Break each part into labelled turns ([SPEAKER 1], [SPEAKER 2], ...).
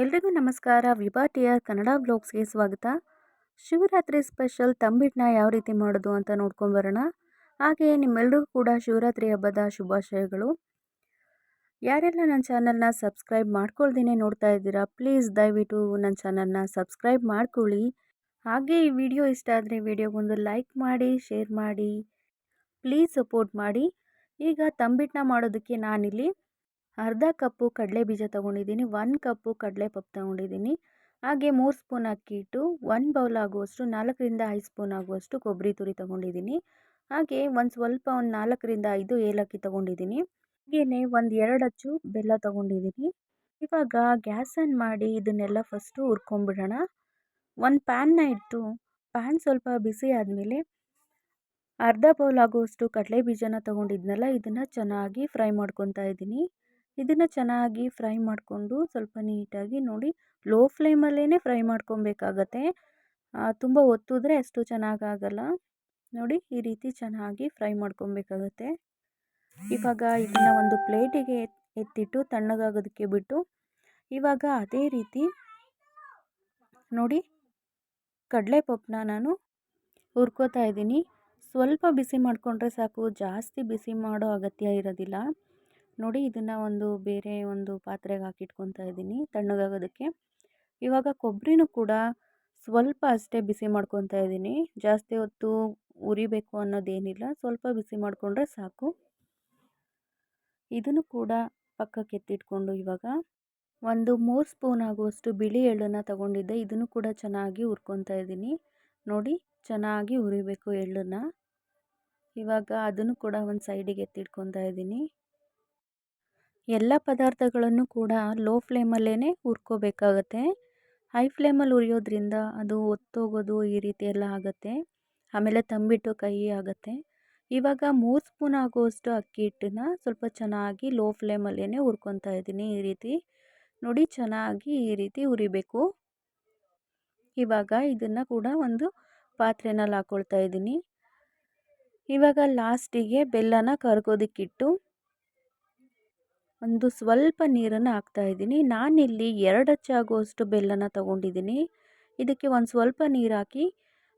[SPEAKER 1] ಎಲ್ರಿಗೂ ನಮಸ್ಕಾರ. ವಿಭಾ ಟಿಯರ್ ಕನ್ನಡ ಬ್ಲಾಗ್ಸ್ಗೆ ಸ್ವಾಗತ. ಶಿವರಾತ್ರಿ ಸ್ಪೆಷಲ್ ತಂಬಿಟ್ಟನ್ನ ಯಾವ ರೀತಿ ಮಾಡೋದು ಅಂತ ನೋಡ್ಕೊಂಬರೋಣ ಹಾಗೆಯೇ ನಿಮ್ಮೆಲ್ಲರಿಗೂ ಕೂಡ ಶಿವರಾತ್ರಿ ಹಬ್ಬದ ಶುಭಾಶಯಗಳು. ಯಾರೆಲ್ಲ ನನ್ನ ಚಾನಲ್ನ ಸಬ್ಸ್ಕ್ರೈಬ್ ಮಾಡ್ಕೊಳ್ದೇ ನೋಡ್ತಾ ಇದ್ದೀರಾ, ಪ್ಲೀಸ್ ದಯವಿಟ್ಟು ನನ್ನ ಚಾನಲ್ನ ಸಬ್ಸ್ಕ್ರೈಬ್ ಮಾಡ್ಕೊಳ್ಳಿ. ಹಾಗೆ ಈ ವಿಡಿಯೋ ಇಷ್ಟ ಆದರೆ ವಿಡಿಯೋಗೊಂದು ಲೈಕ್ ಮಾಡಿ, ಶೇರ್ ಮಾಡಿ, ಪ್ಲೀಸ್ ಸಪೋರ್ಟ್ ಮಾಡಿ. ಈಗ ತಂಬಿಟ್ಟನ್ನ ಮಾಡೋದಕ್ಕೆ ನಾನಿಲ್ಲಿ ಅರ್ಧ ಕಪ್ಪು ಕಡಲೆ ಬೀಜ ತೊಗೊಂಡಿದ್ದೀನಿ ಒನ್ ಕಪ್ಪು ಕಡಲೆ ಪಪ್ಪು ತೊಗೊಂಡಿದ್ದೀನಿ. ಹಾಗೆ ಮೂರು ಸ್ಪೂನ್ ಅಕ್ಕಿ ಇಟ್ಟು ಒಂದು ಬೌಲ್ ಆಗುವಷ್ಟು, ನಾಲ್ಕರಿಂದ ಐದು ಸ್ಪೂನ್ ಆಗುವಷ್ಟು ಕೊಬ್ಬರಿ ತುರಿ ತೊಗೊಂಡಿದ್ದೀನಿ. ಹಾಗೆ ಒಂದು ಸ್ವಲ್ಪ ಒಂದು ನಾಲ್ಕರಿಂದ ಐದು ಏಲಕ್ಕಿ ತೊಗೊಂಡಿದ್ದೀನಿ. ಹಾಗೆಯೇ ಒಂದು ಎರಡು ಅಚ್ಚು ಬೆಲ್ಲ ತೊಗೊಂಡಿದ್ದೀನಿ. ಇವಾಗ ಗ್ಯಾಸ್ ಆನ್ ಮಾಡಿ ಇದನ್ನೆಲ್ಲ ಫಸ್ಟು ಹುರ್ಕೊಂಬಿಡೋಣ ಒಂದು ಪ್ಯಾನ್ನ ಇಟ್ಟು ಪ್ಯಾನ್ ಸ್ವಲ್ಪ ಬಿಸಿ ಆದಮೇಲೆ ಅರ್ಧ ಬೌಲ್ ಆಗುವಷ್ಟು ಕಡಲೆ ಬೀಜನ ತೊಗೊಂಡಿದ್ನಲ್ಲ, ಇದನ್ನು ಚೆನ್ನಾಗಿ ಫ್ರೈ ಮಾಡ್ಕೊತಾ ಇದ್ದೀನಿ ಇದನ್ನು ಚೆನ್ನಾಗಿ ಫ್ರೈ ಮಾಡಿಕೊಂಡು ಸ್ವಲ್ಪ ನೀಟಾಗಿ ನೋಡಿ, ಲೋ ಫ್ಲೇಮಲ್ಲೇ ಫ್ರೈ ಮಾಡ್ಕೊಬೇಕಾಗತ್ತೆ. ತುಂಬ ಒತ್ತಿದ್ರೆ ಅಷ್ಟು ಚೆನ್ನಾಗಾಗಲ್ಲ. ನೋಡಿ, ಈ ರೀತಿ ಚೆನ್ನಾಗಿ ಫ್ರೈ ಮಾಡ್ಕೊಬೇಕಾಗತ್ತೆ. ಇವಾಗ ಇದನ್ನು ಒಂದು ಪ್ಲೇಟಿಗೆ ಎತ್ತಿಟ್ಟು ತಣ್ಣಗಾಗೋದಕ್ಕೆ ಬಿಟ್ಟು, ಇವಾಗ ಅದೇ ರೀತಿ ನೋಡಿ, ಕಡಲೆಪಪ್ಪನ್ನ ನಾನು ಹುರ್ಕೋತಾ ಇದ್ದೀನಿ. ಸ್ವಲ್ಪ ಬಿಸಿ ಮಾಡಿಕೊಂಡ್ರೆ ಸಾಕು, ಜಾಸ್ತಿ ಬಿಸಿ ಮಾಡೋ ಅಗತ್ಯ ಇರೋದಿಲ್ಲ. ನೋಡಿ ಇದನ್ನು ಒಂದು ಬೇರೆ ಒಂದು ಪಾತ್ರೆಗೆ ಹಾಕಿಟ್ಕೊತಾ ಇದ್ದೀನಿ ತಣ್ಣಗಾಗೋದಕ್ಕೆ. ಇವಾಗ ಕೊಬ್ಬರಿನೂ ಕೂಡ ಸ್ವಲ್ಪ ಅಷ್ಟೇ ಬಿಸಿ ಮಾಡ್ಕೊತಾ ಇದ್ದೀನಿ. ಜಾಸ್ತಿ ಹೊತ್ತು ಉರಿಬೇಕು ಅನ್ನೋದೇನಿಲ್ಲ, ಸ್ವಲ್ಪ ಬಿಸಿ ಮಾಡಿಕೊಂಡ್ರೆ ಸಾಕು. ಇದನ್ನು ಕೂಡ ಪಕ್ಕಕ್ಕೆ ಎತ್ತಿಟ್ಕೊಂಡು ಇವಾಗ ಒಂದು ಮೂರು ಸ್ಪೂನ್ ಆಗುವಷ್ಟು ಬಿಳಿ ಎಳ್ಳನ್ನು ತಗೊಂಡಿದ್ದೆ. ಇದನ್ನು ಕೂಡ ಚೆನ್ನಾಗಿ ಹುರ್ಕೊತಾ ಇದ್ದೀನಿ. ನೋಡಿ, ಚೆನ್ನಾಗಿ ಹುರಿಬೇಕು ಎಳ್ಳನ್ನು. ಇವಾಗ ಅದನ್ನು ಕೂಡ ಒಂದು ಸೈಡಿಗೆ ಎತ್ತಿಟ್ಕೊತಾ ಇದ್ದೀನಿ. ಎಲ್ಲ ಪದಾರ್ಥಗಳನ್ನು ಕೂಡ ಲೋ ಫ್ಲೇಮಲ್ಲೇ ಹುರ್ಕೋಬೇಕಾಗತ್ತೆ. ಹೈ ಫ್ಲೇಮಲ್ಲಿ ಉರಿಯೋದ್ರಿಂದ ಅದು ಒತ್ತೋಗೋದು ಈ ರೀತಿ ಎಲ್ಲ ಆಗುತ್ತೆ. ಆಮೇಲೆ ತಂಬಿಟ್ಟು ಕೈ ಆಗುತ್ತೆ. ಇವಾಗ ಮೂರು ಸ್ಪೂನ್ ಆಗುವಷ್ಟು ಅಕ್ಕಿ ಹಿಟ್ಟನ್ನ ಸ್ವಲ್ಪ ಚೆನ್ನಾಗಿ ಲೋ ಫ್ಲೇಮಲ್ಲೇ ಹುರ್ಕೊತಾ ಇದ್ದೀನಿ ಈ ರೀತಿ. ನೋಡಿ ಚೆನ್ನಾಗಿ ಈ ರೀತಿ ಉರಿಬೇಕು ಇವಾಗ ಇದನ್ನು ಕೂಡ ಒಂದು ಪಾತ್ರೆನಲ್ಲಿ ಹಾಕ್ಕೊಳ್ತಾ ಇದ್ದೀನಿ. ಇವಾಗ ಲಾಸ್ಟಿಗೆ ಬೆಲ್ಲನ ಕರ್ಗೋದಕ್ಕಿಟ್ಟು ಒಂದು ಸ್ವಲ್ಪ ನೀರನ್ನು ಹಾಕ್ತಾಯಿದ್ದೀನಿ ನಾನಿಲ್ಲಿ ಎರಡು ಹಚ್ಚಾಗುವಷ್ಟು ಬೆಲ್ಲನ ತೊಗೊಂಡಿದ್ದೀನಿ. ಇದಕ್ಕೆ ಒಂದು ಸ್ವಲ್ಪ ನೀರು ಹಾಕಿ,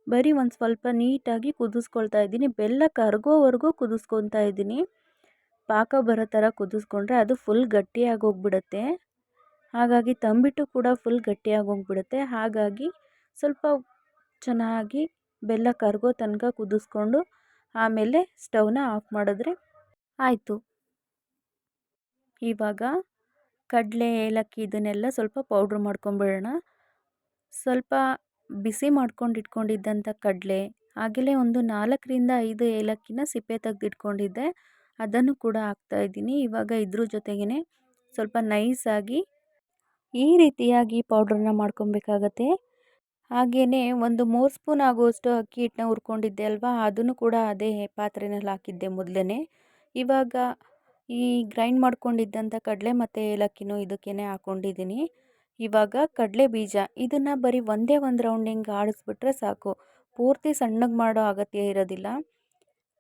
[SPEAKER 1] ಬರೀ ಒಂದು ಸ್ವಲ್ಪ ನೀಟಾಗಿ ಕುದಿಸ್ಕೊಳ್ತಾ ಇದ್ದೀನಿ. ಬೆಲ್ಲ ಕರಗೋವರೆಗೂ ಕುದಿಸ್ಕೊತಾ ಇದ್ದೀನಿ. ಪಾಕ ಬರೋ ಥರ ಕುದಿಸ್ಕೊಂಡ್ರೆ ಅದು ಫುಲ್ ಗಟ್ಟಿಯಾಗಿ ಹೋಗ್ಬಿಡುತ್ತೆ ಹಾಗಾಗಿ ತಂಬಿಟ್ಟು ಕೂಡ ಫುಲ್ ಗಟ್ಟಿಯಾಗಿ ಹೋಗ್ಬಿಡುತ್ತೆ ಹಾಗಾಗಿ ಸ್ವಲ್ಪ ಚೆನ್ನಾಗಿ ಬೆಲ್ಲ ಕರಗೋ ತನಕ ಕುದಿಸ್ಕೊಂಡು, ಆಮೇಲೆ ಸ್ಟವ್ನ ಆಫ್ ಮಾಡಿದ್ರೆ ಆಯಿತು. ಇವಾಗ ಕಡಲೆ ಏಲಕ್ಕಿ ಇದನ್ನೆಲ್ಲ ಸ್ವಲ್ಪ ಪೌಡ್ರ್ ಮಾಡ್ಕೊಂಬಿಡೋಣ. ಸ್ವಲ್ಪ ಬಿಸಿ ಮಾಡ್ಕೊಂಡು ಇಟ್ಕೊಂಡಿದ್ದಂಥ ಕಡಲೆ ಹಾಗೆಯೇ ಒಂದು ನಾಲ್ಕರಿಂದ ಐದು ಏಲಕ್ಕಿನ ಸಿಪ್ಪೆ ತೆಗೆದಿಟ್ಕೊಂಡಿದ್ದೆ. ಅದನ್ನು ಕೂಡ ಹಾಕ್ತಾಯಿದ್ದೀನಿ ಇವಾಗ ಇದ್ರ ಜೊತೆಗೇ ಸ್ವಲ್ಪ ನೈಸಾಗಿ ಈ ರೀತಿಯಾಗಿ ಪೌಡ್ರನ್ನ ಮಾಡ್ಕೊಬೇಕಾಗತ್ತೆ. ಹಾಗೆಯೇ ಒಂದು ಮೂರು ಸ್ಪೂನ್ ಆಗುವಷ್ಟು ಅಕ್ಕಿ ಹಿಟ್ಟನ್ನ ಹುರ್ಕೊಂಡಿದ್ದೆ ಅಲ್ವಾ, ಅದನ್ನು ಕೂಡ ಅದೇ ಪಾತ್ರೆಯಲ್ಲಿ ಹಾಕಿದ್ದೆ ಮೊದಲೇ ಇವಾಗ ಈ ಗ್ರೈಂಡ್ ಮಾಡ್ಕೊಂಡಿದ್ದಂಥ ಕಡಲೆ ಮತ್ತು ಏಲಕ್ಕಿನೂ ಇದಕ್ಕೇ ಹಾಕ್ಕೊಂಡಿದ್ದೀನಿ ಇವಾಗ ಕಡಲೆ ಬೀಜ, ಇದನ್ನು ಬರೀ ಒಂದೇ ಒಂದು ರೌಂಡ್ ಹಿಂಗೆ ಆಡಿಸ್ಬಿಟ್ರೆ ಸಾಕು. ಪೂರ್ತಿ ಸಣ್ಣಗೆ ಮಾಡೋ ಅಗತ್ಯ ಇರೋದಿಲ್ಲ.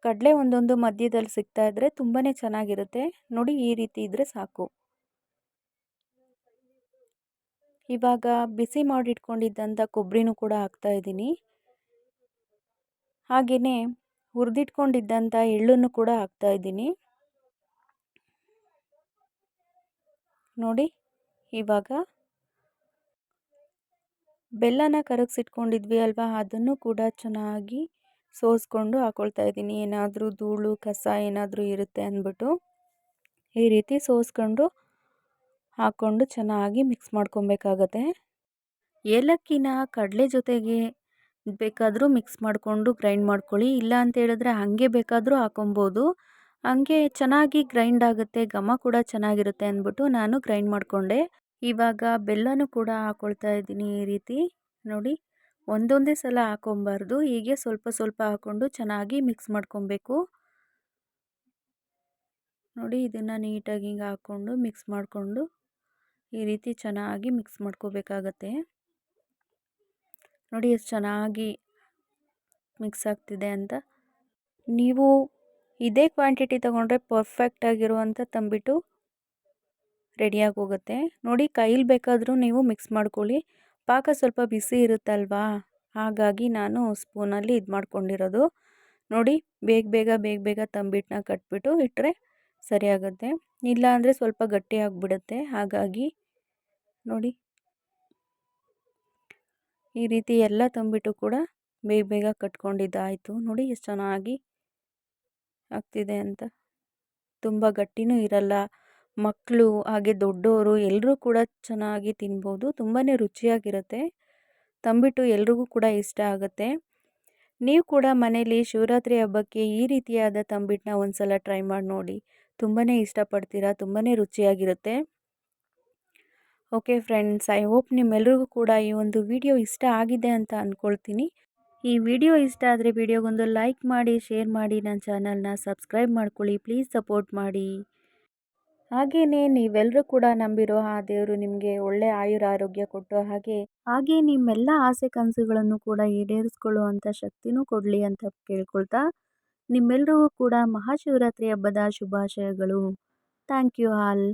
[SPEAKER 1] ಕಡಲೆ ಒಂದೊಂದು ಮಧ್ಯದಲ್ಲಿ ಸಿಗ್ತಾ ಇದ್ದರೆ ತುಂಬಾ ಚೆನ್ನಾಗಿರುತ್ತೆ. ನೋಡಿ ಈ ರೀತಿ ಇದ್ದರೆ ಸಾಕು. ಇವಾಗ ಬಿಸಿ ಮಾಡಿಟ್ಕೊಂಡಿದ್ದಂಥ ಕೊಬ್ಬರಿನೂ ಕೂಡ ಹಾಕ್ತಾಯಿದ್ದೀನಿ ಹಾಗೆಯೇ ಹುರಿದಿಟ್ಕೊಂಡಿದ್ದಂಥ ಎಳ್ಳನ್ನು ಕೂಡ ಹಾಕ್ತಾಯಿದ್ದೀನಿ ನೋಡಿ, ಇವಾಗ ಬೆಲ್ಲನ ಕರಗಿಸಿಟ್ಕೊಂಡಿದ್ವಿ ಅಲ್ವಾ? ಅದನ್ನು ಕೂಡ ಚೆನ್ನಾಗಿ ಸೋಸ್ಕೊಂಡು ಹಾಕ್ಕೊಳ್ತಾ ಇದ್ದೀನಿ. ಏನಾದರೂ ಧೂಳು, ಕಸ ಏನಾದರೂ ಇರುತ್ತೆ ಅಂದ್ಬಿಟ್ಟು ಈ ರೀತಿ ಸೋಸ್ಕೊಂಡು ಹಾಕ್ಕೊಂಡು ಚೆನ್ನಾಗಿ ಮಿಕ್ಸ್ ಮಾಡ್ಕೊಬೇಕಾಗತ್ತೆ. ಏಲಕ್ಕಿನ ಕಡಲೆ ಜೊತೆಗೆ ಬೇಕಾದರೂ ಮಿಕ್ಸ್ ಮಾಡಿಕೊಂಡು ಗ್ರೈಂಡ್ ಮಾಡ್ಕೊಳ್ಳಿ. ಇಲ್ಲ ಅಂತ ಹೇಳಿದ್ರೆ ಹಾಗೆ ಬೇಕಾದರೂ ಹಾಕೊಬೋದು. ಹಂಗೆ ಚೆನ್ನಾಗಿ ಗ್ರೈಂಡ್ ಆಗುತ್ತೆ, ಘಮ ಕೂಡ ಚೆನ್ನಾಗಿರುತ್ತೆ ಅಂದ್ಬಿಟ್ಟು ನಾನು ಗ್ರೈಂಡ್ ಮಾಡಿಕೊಂಡೆ. ಇವಾಗ ಬೆಲ್ಲನೂ ಕೂಡ ಹಾಕ್ಕೊಳ್ತಾ ಇದ್ದೀನಿ ಈ ರೀತಿ. ನೋಡಿ, ಒಂದೊಂದೇ ಸಲ ಹಾಕೊಬಾರ್ದು ಹೀಗೆ ಸ್ವಲ್ಪ ಸ್ವಲ್ಪ ಹಾಕ್ಕೊಂಡು ಚೆನ್ನಾಗಿ ಮಿಕ್ಸ್ ಮಾಡ್ಕೊಬೇಕು ನೋಡಿ, ಇದನ್ನು ನೀಟಾಗಿ ಹಿಂಗೆ ಹಾಕ್ಕೊಂಡು ಮಿಕ್ಸ್ ಮಾಡಿಕೊಂಡು ಈ ರೀತಿ ಚೆನ್ನಾಗಿ ಮಿಕ್ಸ್ ಮಾಡ್ಕೋಬೇಕಾಗತ್ತೆ ನೋಡಿ, ಎಷ್ಟು ಚೆನ್ನಾಗಿ ಮಿಕ್ಸ್ ಆಗ್ತಿದೆ ಅಂತ. ನೀವು ಇದೇ ಕ್ವಾಂಟಿಟಿ ತೊಗೊಂಡ್ರೆ ಪರ್ಫೆಕ್ಟಾಗಿರುವಂಥ ತಂಬಿಟ್ಟು ರೆಡಿಯಾಗಿ ಹೋಗುತ್ತೆ ನೋಡಿ ಕೈಲಿ ಬೇಕಾದರೂ ನೀವು ಮಿಕ್ಸ್ ಮಾಡ್ಕೊಳ್ಳಿ. ಪಾಕ ಸ್ವಲ್ಪ ಬಿಸಿ ಇರುತ್ತಲ್ವಾ? ಹಾಗಾಗಿ ನಾನು ಸ್ಪೂನಲ್ಲಿ ಇದು ಮಾಡ್ಕೊಂಡಿರೋದು. ನೋಡಿ ಬೇಗ ಬೇಗ ಬೇಗ ಬೇಗ ತಂಬಿಟ್ಟನ್ನ ಕಟ್ಬಿಟ್ಟು ಇಟ್ಟರೆ ಸರಿಯಾಗುತ್ತೆ. ಇಲ್ಲ ಅಂದರೆ ಸ್ವಲ್ಪ ಗಟ್ಟಿ ಆಗಿಬಿಡುತ್ತೆ. ಹಾಗಾಗಿ ನೋಡಿ ಈ ರೀತಿ ಎಲ್ಲ ತಂಬಿಟ್ಟು ಕೂಡ ಬೇಗ ಬೇಗ ಕಟ್ಕೊಂಡಿದ್ದಾಯಿತು. ನೋಡಿ ಎಷ್ಟು ಚೆನ್ನಾಗಿ ಆಗ್ತಿದೆ ಅಂತ. ತುಂಬ ಗಟ್ಟಿನೂ ಇರಲ್ಲ. ಮಕ್ಕಳು ಹಾಗೆ ದೊಡ್ಡವರು ಎಲ್ಲರೂ ಕೂಡ ಚೆನ್ನಾಗಿ ತಿನ್ಬೋದು. ತುಂಬಾ ರುಚಿಯಾಗಿರುತ್ತೆ. ತಂಬಿಟ್ಟು ಎಲ್ರಿಗೂ ಕೂಡ ಇಷ್ಟ ಆಗುತ್ತೆ. ನೀವು ಕೂಡ ಮನೇಲಿ ಶಿವರಾತ್ರಿ ಹಬ್ಬಕ್ಕೆ ಈ ರೀತಿಯಾದ ತಂಬಿಟ್ಟನ್ನ ಒಂದು ಸಲ ಟ್ರೈ ಮಾಡಿ ನೋಡಿ. ತುಂಬಾ ಇಷ್ಟಪಡ್ತೀರಾ? ತುಂಬಾ ರುಚಿಯಾಗಿರುತ್ತೆ. ಓಕೆ ಫ್ರೆಂಡ್ಸ್, ಐ ಹೋಪ್ ನಿಮ್ಮೆಲ್ಲರಿಗೂ ಕೂಡ ಈ ಒಂದು ವಿಡಿಯೋ ಇಷ್ಟ ಆಗಿದೆ ಅಂತ ಅಂದ್ಕೊಳ್ತೀನಿ ಈ ವಿಡಿಯೋ ಇಷ್ಟ ಆದರೆ ವಿಡಿಯೋಗೊಂದು ಲೈಕ್ ಮಾಡಿ, ಶೇರ್ ಮಾಡಿ, ನನ್ನ ಚಾನಲ್ನ ಸಬ್ಸ್ಕ್ರೈಬ್ ಮಾಡ್ಕೊಳ್ಳಿ, ಪ್ಲೀಸ್ ಸಪೋರ್ಟ್ ಮಾಡಿ. ಹಾಗೆಯೇ ನೀವೆಲ್ಲರೂ ಕೂಡ ನಂಬಿರೋ ಆ ದೇವರು ನಿಮಗೆ ಒಳ್ಳೆ ಆಯುರ ಆರೋಗ್ಯ ಕೊಟ್ಟು ಹಾಗೆ ಹಾಗೆ ನಿಮ್ಮೆಲ್ಲ ಆಸೆ ಕನಸುಗಳನ್ನು ಕೂಡ ಈಡೇರಿಸ್ಕೊಳ್ಳುವಂಥ ಶಕ್ತಿನೂ ಕೊಡಲಿ ಅಂತ ಕೇಳ್ಕೊಳ್ತಾ ನಿಮ್ಮೆಲ್ಲರಿಗೂ ಕೂಡ ಮಹಾಶಿವರಾತ್ರಿ ಹಬ್ಬದ ಶುಭಾಶಯಗಳು. Thank you all.